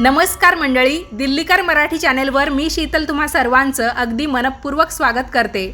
नमस्कार मंडळी दिल्लीकर मराठी चॅनेलवर मी शीतल तुम्हा सर्वांचं अगदी मनपूर्वक स्वागत करते.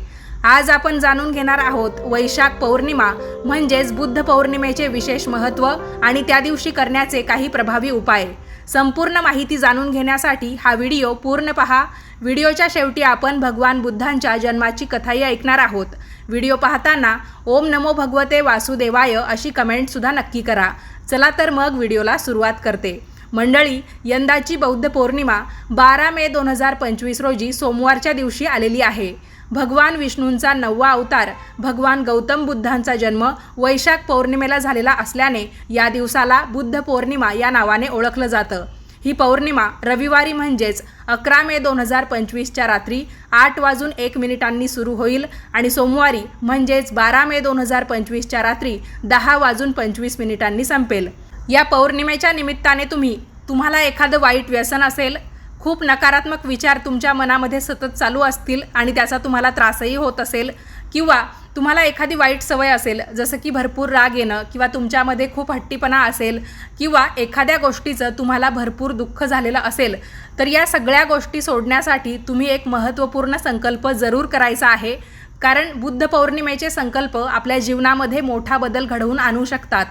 आज आपण जाणून घेणार आहोत वैशाख पौर्णिमा म्हणजेच बुद्ध पौर्णिमेचे विशेष महत्त्व आणि त्या दिवशी करण्याचे काही प्रभावी उपाय. संपूर्ण माहिती जाणून घेण्यासाठी हा व्हिडिओ पूर्ण पहा. व्हिडिओच्या शेवटी आपण भगवान बुद्धांच्या जन्माची कथाही ऐकणार आहोत. व्हिडिओ पाहताना ओम नमो भगवते वासुदेवाय अशी कमेंटसुद्धा नक्की करा. चला तर मग व्हिडिओला सुरुवात करते. मंडळी यंदाची बौद्ध पौर्णिमा बारा मे दोन हजार पंचवीस रोजी सोमवारच्या दिवशी आलेली आहे. भगवान विष्णूंचा नववा अवतार भगवान गौतम बुद्धांचा जन्म वैशाख पौर्णिमेला झालेला असल्याने या दिवसाला बुद्ध पौर्णिमा या नावाने ओळखलं जातं. ही पौर्णिमा रविवारी म्हणजेच अकरा मे दोन हजार पंचवीसच्या रात्री आठ वाजून एक मिनिटांनी सुरू होईल आणि सोमवारी म्हणजेच बारा मे दोन हजार पंचवीसच्या रात्री दहा वाजून पंचवीस मिनिटांनी संपेल. या पौर्णिमेच्या निमित्ताने तुम्ही तुम्हाला एखादं वाईट व्यसन असेल खूप नकारात्मक विचार तुमच्या मनामध्ये सतत चालू असतील आणि त्याचा तुम्हाला त्रासही होत असेल किंवा तुम्हाला एखादी वाईट सवय असेल जसं की भरपूर राग येणं किंवा तुमच्यामध्ये खूप हट्टीपणा असेल किंवा एखाद्या गोष्टीचं तुम्हाला भरपूर दुःख झालेलं असेल तर या सगळ्या गोष्टी सोडण्यासाठी तुम्ही एक महत्त्वपूर्ण संकल्प जरूर करायचा आहे. कारण बुद्ध पौर्णिमेचे संकल्प आपल्या जीवनामध्ये मोठा बदल घडवून आणू शकतात.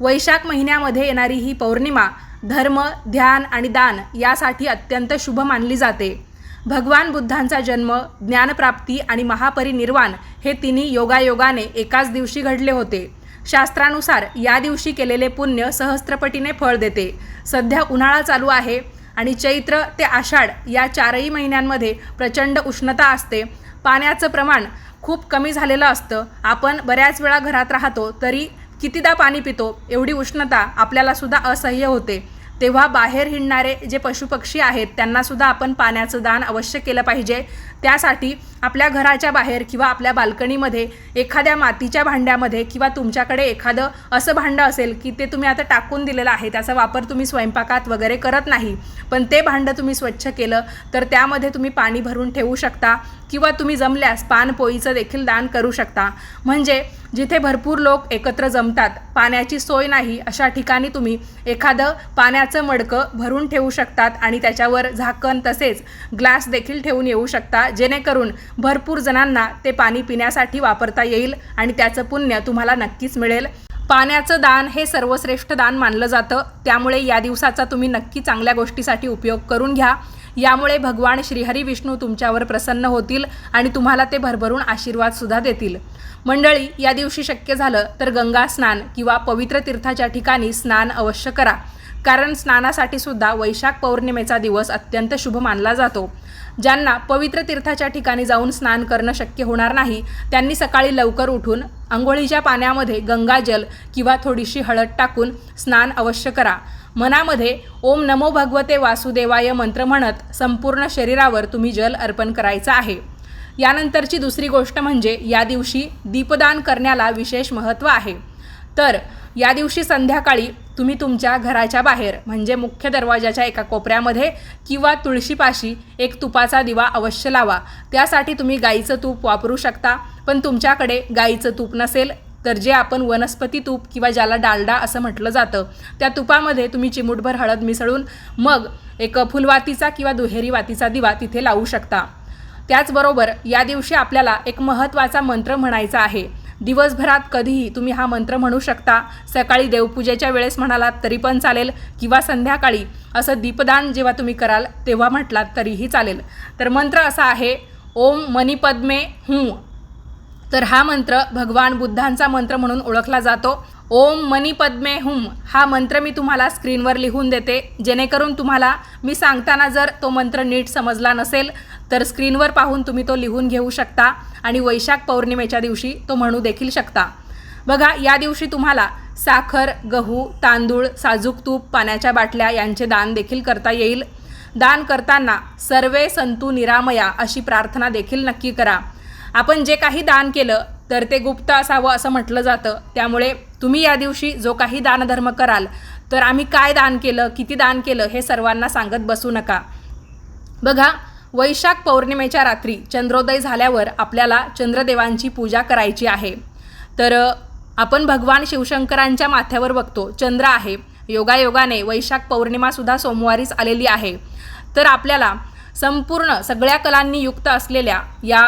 वैशाख महिन्यामध्ये येणारी ही पौर्णिमा धर्म ध्यान आणि दान यासाठी अत्यंत शुभ मानली जाते. भगवान बुद्धांचा जन्म ज्ञानप्राप्ती आणि महापरिनिर्वाण हे तिन्ही योगायोगाने एकाच दिवशी घडले होते. शास्त्रानुसार या दिवशी केलेले पुण्य सहस्त्रपटीने फळ देते. सध्या उन्हाळा चालू आहे आणि चैत्र ते आषाढ या चारही महिन्यांमध्ये प्रचंड उष्णता असते. पाण्याचं प्रमाण खूप कमी झालेलं असतं. आपण बऱ्याच वेळा घरात राहतो तरी कितीदा पाणी पितो एवढी उष्णता आपल्याला सुद्धा असह्य होते. तेव्हा बाहेर हिंडणारे जे पशुपक्षी आहेत त्यांनासुद्धा आपण पाण्याचं दान अवश्य केलं पाहिजे. त्यासाठी आपल्या घराच्या बाहेर किंवा आपल्या बाल्कनीमध्ये एखाद्या मातीच्या भांड्यामध्ये किंवा तुमच्याकडे एखादं असं भांडं असेल की ते तुम्ही आता टाकून दिलेलं आहे त्याचा वापर तुम्ही स्वयंपाकात वगैरे करत नाही पण ते भांडं तुम्ही स्वच्छ केलं तर त्यामध्ये तुम्ही पाणी भरून ठेवू शकता किंवा तुम्ही जमल्यास पानपोईचं देखील दान करू शकता. म्हणजे जिथे भरपूर लोक एकत्र जमतात पाण्याची सोय नाही अशा ठिकाणी तुम्ही एखादं पाण्याचं मडकं भरून ठेवू शकतात आणि त्याच्यावर झाकण तसेच ग्लास देखील ठेवून येऊ शकता जेणेकरून भरपूर जणांना ते पाणी पिण्यासाठी वापरता येईल आणि त्याचं पुण्य तुम्हाला नक्कीच मिळेल. पाण्याचं दान हे सर्वश्रेष्ठ दान मानलं जातं त्यामुळे या दिवसाचा तुम्ही नक्की चांगल्या गोष्टीसाठी उपयोग करून घ्या. यामुळे भगवान श्रीहरी विष्णू तुमच्यावर प्रसन्न होतील आणि तुम्हाला ते भरभरून आशीर्वादसुद्धा देतील. मंडळी या दिवशी शक्य झालं तर गंगा स्नान किंवा पवित्र तीर्थाच्या ठिकाणी स्नान अवश्य करा. कारण स्नानासाठी सुद्धा वैशाख पौर्णिमेचा दिवस अत्यंत शुभ मानला जातो. ज्यांना पवित्र तीर्थाच्या ठिकाणी जाऊन स्नान करणं शक्य होणार नाही त्यांनी सकाळी लवकर उठून आंघोळीच्या पाण्यामध्ये गंगाजल किंवा थोडीशी हळद टाकून स्नान अवश्य करा. मनामध्ये ओम नमो भगवते वासुदेवाय मंत्र म्हणत संपूर्ण शरीरावर तुम्ही जल अर्पण करायचं आहे. यानंतरची दुसरी गोष्ट म्हणजे या दिवशी दीपदान करण्याला विशेष महत्त्व आहे. तर या दिवशी संध्याकाळी तुम्ही तुमच्या घराच्या बाहेर म्हणजे मुख्य दरवाजाच्या एका कोपऱ्यामध्ये किंवा तुळशीपाशी एक तुपाचा दिवा अवश्य लावा. त्यासाठी तुम्ही गाईचं तूप वापरू शकता पण तुमच्याकडे गाईचं तूप नसेल तर जे आपण वनस्पती तूप किंवा ज्याला डालडा असं म्हटलं जातं त्या तुपामध्ये तुम्ही चिमूटभर हळद मिसळून मग एक फुलवातीचा किंवा दुहेरी वातीचा दिवा तिथे लावू शकता. त्याचबरोबर या दिवशी आपल्याला एक महत्त्वाचा मंत्र म्हणायचा आहे. दिवसभरात कधीही तुम्ही हा मंत्र म्हणू शकता. सकाळी देवपूजेच्या वेळेस म्हणालात तरी पण चालेल किंवा संध्याकाळी असं दीपदान जेव्हा तुम्ही कराल तेव्हा म्हटलात तरीही चालेल. तर मंत्र असा आहे ओम मणिपद्मे हूं. तर हा मंत्र भगवान बुद्धांचा मंत्र म्हणून ओळखला जातो. ओम मणिपद्मे हुम. हा मंत्र मी तुम्हाला स्क्रीनवर लिहून देते. जेणेकरून तुम्हाला मी सांगताना जर तो मंत्र नीट समजला नसेल तर स्क्रीनवर पाहून तुम्ही तो लिहून घेऊ शकता आणि वैशाख पौर्णिमेच्या दिवशी तो म्हणू देखील शकता. बघा या दिवशी तुम्हाला साखर गहू तांदूळ साजूक तूप पाण्याच्या बाटल्या यांचे दान देखील करता येईल. दान करताना सर्वे संतू निरामया अशी प्रार्थना देखील नक्की करा. आपण जे काही दान केलं तर ते गुप्त असावं असं म्हटलं जातं. त्यामुळे तुम्ही या दिवशी जो काही दानधर्म कराल तर आम्ही काय दान केलं किती दान केलं हे सर्वांना सांगत बसू नका. बघा वैशाख पौर्णिमेच्या रात्री चंद्रोदय झाल्यावर आपल्याला चंद्रदेवांची पूजा करायची आहे. तर आपण भगवान शिवशंकरांच्या माथ्यावर बघतो चंद्र आहे. योगायोगाने वैशाख पौर्णिमासुद्धा सोमवारीच आलेली आहे. तर आपल्याला संपूर्ण सगळ्या कलांनी युक्त असलेल्या या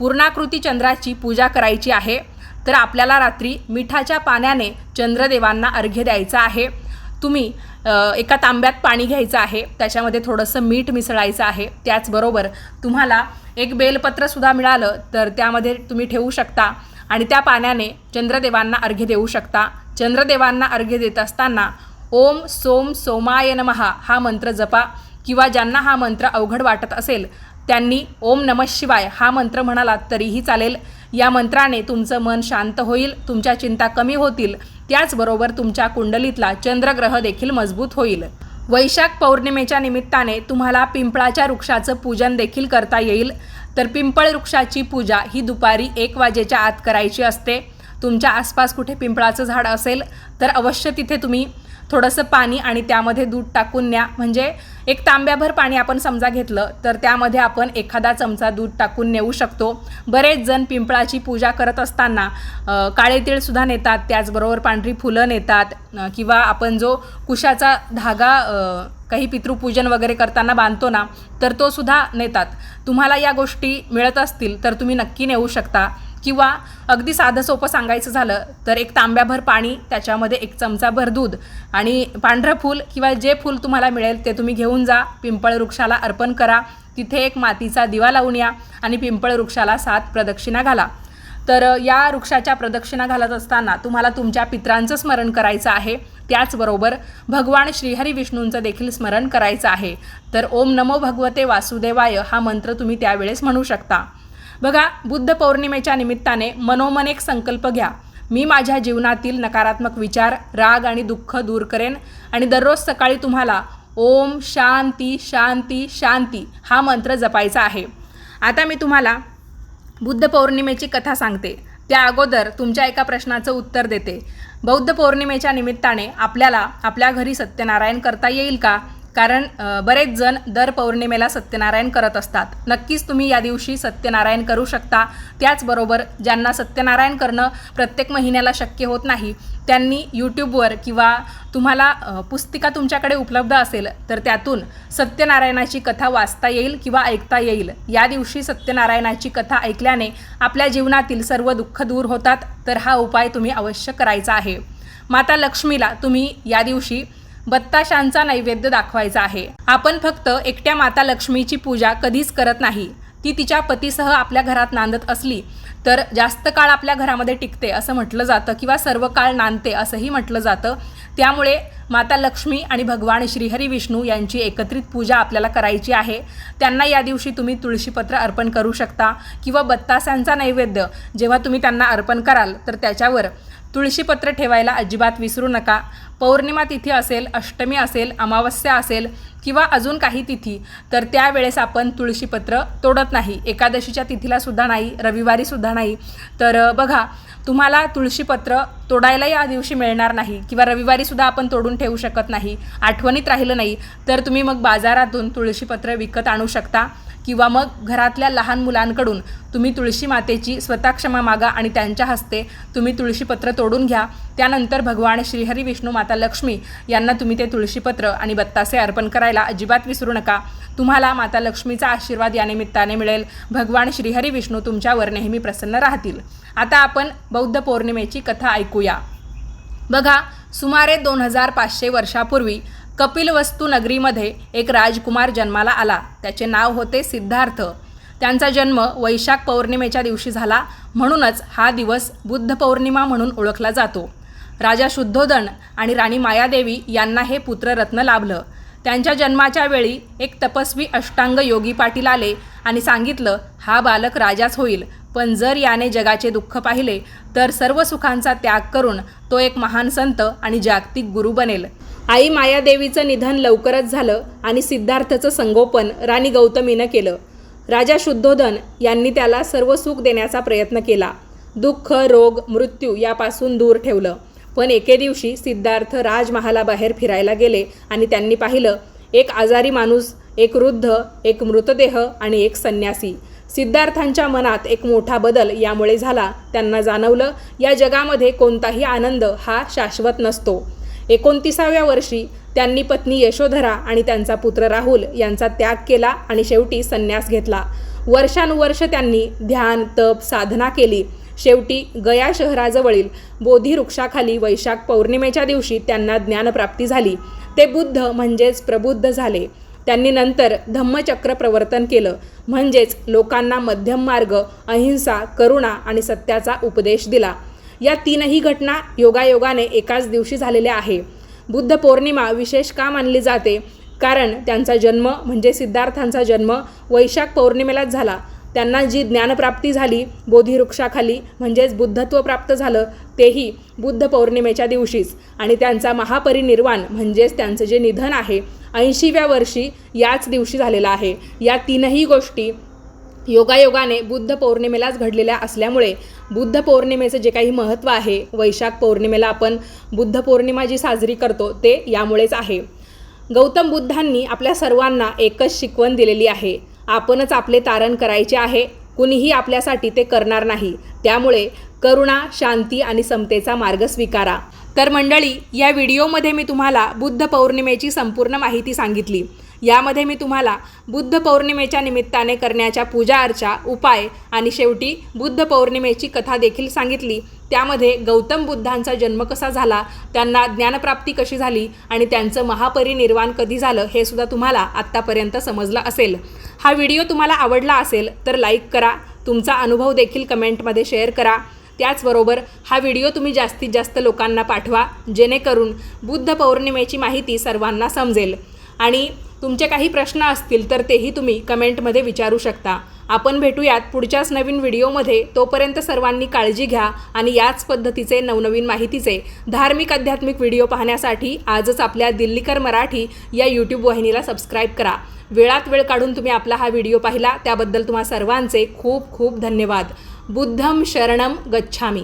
पूर्णाकृती चंद्राची पूजा करायची आहे तर आपल्याला रात्री मिठाच्या पाण्याने चंद्रदेवांना अर्घ्य द्यायचा आहे. तुम्ही एका तांब्यात पाणी घ्यायचं आहे त्याच्यामध्ये थोडंसं मीठ मिसळायचं आहे. त्याचबरोबर तुम्हाला एक बेलपत्रसुद्धा मिळालं तर त्यामध्ये तुम्ही ठेवू शकता आणि त्या पाण्याने चंद्रदेवांना अर्घ्य देऊ शकता. चंद्रदेवांना अर्घ्य देत असताना ओम सोम सोमाय नमहा हा मंत्र जपा किंवा ज्यांना हा मंत्र अवघड वाटत असेल त्यांनी ओम नम शिवाय हा मंत्र म्हणालात तरीही चालेल. या मंत्राने तुमचं मन शांत होईल तुमच्या चिंता कमी होतील. त्याचबरोबर तुमच्या कुंडलीतला चंद्रग्रह देखील मजबूत होईल. वैशाख पौर्णिमेच्या निमित्ताने तुम्हाला पिंपळाच्या वृक्षाचं पूजन देखील करता येईल. तर पिंपळ वृक्षाची पूजा ही दुपारी एक वाजेच्या आत करायची असते. तुमच्या आसपास कुठे पिंपळाचं झाड असेल तर अवश्य तिथे तुम्ही थोडंसं पाणी आणि त्यामध्ये दूध टाकून न्या. म्हणजे एक तांब्याभर पाणी आपण समजा घेतलं तर त्यामध्ये आपण एखादा चमचा दूध टाकून नेऊ शकतो. बरेच जण पिंपळाची पूजा करत असताना काळे तीळसुद्धा नेतात त्याचबरोबर पांढरी फुलं नेतात किंवा आपण जो कुशाचा धागा काही पितृपूजन वगैरे करताना बांधतो ना तर तो सुद्धा नेतात. तुम्हाला या गोष्टी मिळत असतील तर तुम्ही नक्की नेऊ शकता. किंवा अगदी साधं सोपं सांगायचं झालं तर एक तांब्याभर पाणी त्याच्यामध्ये एक चमचाभर दूध आणि पांढरं फूल किंवा जे फूल तुम्हाला मिळेल ते तुम्ही घेऊन जा. पिंपळ वृक्षाला अर्पण करा. तिथे एक मातीचा दिवा लावून या आणि पिंपळ वृक्षाला सात प्रदक्षिणा घाला. तर या वृक्षाच्या प्रदक्षिणा घालत असताना तुम्हाला तुमच्या पित्रांचं स्मरण करायचं आहे. त्याचबरोबर भगवान श्रीहरी विष्णूंचं देखील स्मरण करायचं आहे. तर ओम नमो भगवते वासुदेवाय हा मंत्र तुम्ही त्यावेळेस म्हणू शकता. बघा बुद्ध पौर्णिमेच्या निमित्ताने मनोमन एक संकल्प घ्या. मी माझ्या जीवनातील नकारात्मक विचार राग आणि दुःख दूर करेन आणि दररोज सकाळी तुम्हाला ओम शांती शांती शांती हा मंत्र जपायचा आहे. आता मी तुम्हाला बुद्ध पौर्णिमेची कथा सांगते. त्या अगोदर तुमच्या एका प्रश्नाचं उत्तर देते. बौद्ध पौर्णिमेच्या निमित्ताने आपल्याला आपल्या घरी सत्यनारायण करता येईल का? कारण बरेच जण दर पौर्णिमेला सत्यनारायण करत असतात. नक्कीच तुम्ही या दिवशी सत्यनारायण करू शकता. त्याचबरोबर ज्यांना सत्यनारायण करणं प्रत्येक महिन्याला शक्य होत नाही त्यांनी यूट्यूबवर किंवा तुम्हाला पुस्तिका तुमच्याकडे उपलब्ध असेल तर त्यातून सत्यनारायणाची कथा वाचता येईल किंवा ऐकता येईल. या दिवशी सत्यनारायणाची कथा ऐकल्याने आपल्या जीवनातील सर्व दुःख दूर होतात तर हा उपाय तुम्ही अवश्य करायचा आहे. माता लक्ष्मीला तुम्ही या दिवशी बत्ताशांचा नैवेद्य दाखवायचा आहे. आपण फक्त एकट्या माता लक्ष्मीची पूजा कधीच करत नाही. ती तिच्या पतीसह आपल्या घरात नांदत असली तर जास्त काळ आपल्या घरामध्ये टिकते असं म्हटलं जातं किंवा सर्व काळ नांदते असंही म्हटलं जातं. त्यामुळे माता लक्ष्मी आणि भगवान श्रीहरी विष्णू यांची एकत्रित पूजा आपल्याला करायची आहे. त्यांना या दिवशी तुम्ही तुळशीपत्र अर्पण करू शकता किंवा बत्तासांचा नैवेद्य जेव्हा तुम्ही त्यांना अर्पण कराल तर त्याच्यावर तुळशीपत्र ठेवायला अजिबात विसरू नका. पौर्णिमा तिथी असेल अष्टमी असेल अमावस्या असेल किंवा अजून काही तिथी तर त्यावेळेस आपण तुळशीपत्र तोडत नाही. एकादशीच्या तिथीला सुद्धा नाही रविवारी सुद्धा नाही. तर बघा तुम्हाला तुळशीपत्र तोडायला या दिवशी मिळणार नाही किंवा रविवारी सुद्धा आपण तोडून ठेवू शकत नाही आठवणीत राहिलं नाही तर तुम्ही मग बाजारातून तुळशीपत्र विकत आणू शकता. किंवा मग घरातल्या लहान मुलांकडून तुम्ही तुळशी मातेची स्वतः क्षमा मागा आणि त्यांच्या हस्ते तुम्ही तुळशीपत्र तोडून घ्या. त्यानंतर भगवान श्रीहरी विष्णू माता लक्ष्मी यांना तुम्ही ते तुळशीपत्र आणि बत्तासे अर्पण करायला अजिबात विसरू नका. तुम्हाला माता लक्ष्मीचा आशीर्वाद या निमित्ताने मिळेल. भगवान श्रीहरी विष्णू तुमच्यावर नेहमी प्रसन्न राहतील. आता आपण बौद्ध पौर्णिमेची कथा ऐकूया. बघा सुमारे दोन हजार पाचशे वर्षापूर्वी कपिलवस्तू नगरीमध्ये एक राजकुमार जन्माला आला. त्याचे नाव होते सिद्धार्थ. त्यांचा जन्म वैशाख पौर्णिमेच्या दिवशी झाला. म्हणूनच हा दिवस बुद्ध पौर्णिमा म्हणून ओळखला जातो. राजा शुद्धोदन आणि राणी मायादेवी यांना हे पुत्ररत्न लाभलं. त्यांच्या जन्माच्या वेळी एक तपस्वी अष्टांग योगी पाटील आले आणि सांगितलं हा बालक राजाच होईल. पण जर याने जगाचे दुःख पाहिले तर सर्व सुखांचा त्याग करून तो एक महान संत आणि जागतिक गुरु बनेल. आई मायादेवीचं निधन लवकरच झालं आणि सिद्धार्थचं संगोपन राणी गौतमीनं केलं. राजा शुद्धोधन यांनी त्याला सर्व सुख देण्याचा प्रयत्न केला. दुःख रोग मृत्यू यापासून दूर ठेवलं. पण एके दिवशी सिद्धार्थ राजमहालाबाहेर फिरायला गेले आणि त्यांनी पाहिलं एक आजारी माणूस एक वृद्ध एक मृतदेह आणि एक संन्यासी. सिद्धार्थांच्या मनात एक मोठा बदल यामुळे झाला. त्यांना जाणवलं या जगामध्ये कोणताही आनंद हा शाश्वत नसतो. एकोणतीसाव्या वर्षी त्यांनी पत्नी यशोधरा आणि त्यांचा पुत्र राहुल यांचा त्याग केला आणि शेवटी संन्यास घेतला. वर्षानुवर्ष त्यांनी ध्यान तप साधना केली. शेवटी गया शहराजवळील बोधी वृक्षाखाली वैशाख पौर्णिमेच्या दिवशी त्यांना ज्ञानप्राप्ती झाली. ते बुद्ध म्हणजेच प्रबुद्ध झाले. त्यांनी नंतर धम्मचक्र प्रवर्तन केलं. म्हणजेच लोकांना मध्यम मार्ग अहिंसा करुणा आणि सत्याचा उपदेश दिला. या तीनही घटना योगायोगाने एकाच दिवशी झालेल्या आहे. बुद्ध पौर्णिमा विशेष का मानली जाते? कारण त्यांचा जन्म म्हणजे सिद्धार्थांचा जन्म वैशाख पौर्णिमेलाच झाला. त्यांना जी ज्ञानप्राप्ती झाली बोधिवृक्षाखाली म्हणजेच बुद्धत्व प्राप्त झालं तेही बुद्ध पौर्णिमेच्या दिवशीच. आणि त्यांचा महापरिनिर्वाण म्हणजेच त्यांचं जे निधन आहे ऐंशीव्या वर्षी याच दिवशी झालेलं आहे. या तीनही गोष्टी योगायोगाने बुद्ध पौर्णिमेलाच घडलेल्या असल्यामुळे बुद्ध पौर्णिमेचं जे काही महत्त्व आहे वैशाख पौर्णिमेला आपण बुद्ध पौर्णिमा जी साजरी करतो ते यामुळेच आहे. गौतम बुद्धांनी आपल्या सर्वांना एकच शिकवण दिलेली आहे आपणच आपले तारण करायचे आहे कुणीही आपल्यासाठी ते करणार नाही त्यामुळे करुणा शांती आणि समतेचा मार्ग स्वीकारा. तर मंडळी या व्हिडिओमध्ये मी तुम्हाला बुद्ध पौर्णिमेची संपूर्ण माहिती सांगितली. यामध्ये मी तुम्हाला बुद्ध पौर्णिमेच्या निमित्ताने करण्याच्या पूजा अर्चा उपाय आणि शेवटी बुद्ध पौर्णिमेची कथा देखील सांगितली. त्यामध्ये गौतम बुद्धांचा जन्म कसा झाला त्यांना ज्ञानप्राप्ती कशी झाली आणि त्यांचं महापरिनिर्वाण कधी झालं हे सुद्धा तुम्हाला आत्तापर्यंत समजलं असेल. हा व्हिडिओ तुम्हाला आवडला असेल तर लाईक करा तुमचा अनुभव देखील कमेंटमध्ये शेअर करा. त्याचबरोबर हा व्हिडिओ तुम्ही जास्तीत जास्त लोकांना पाठवा जेणेकरून बुद्ध पौर्णिमेची माहिती सर्वांना समजेल. आणि तुमचे काही प्रश्न असतील तर तेही तुम्ही कमेंटमध्ये विचारू शकता. आपण भेटूयात पुढच्याच नवीन व्हिडिओमध्ये. तोपर्यंत सर्वांनी काळजी घ्या आणि याच पद्धतीचे नवनवीन माहितीचे धार्मिक आध्यात्मिक व्हिडिओ पाहण्यासाठी आजच आपल्या दिल्लीकर मराठी या यूट्यूब वाहिनीला सबस्क्राईब करा. वेळात वेळ काढून तुम्ही आपला हा व्हिडिओ पाहिला त्याबद्दल तुम्हा सर्वांचे खूप खूप धन्यवाद. बुद्धम शरणम गच्छामी.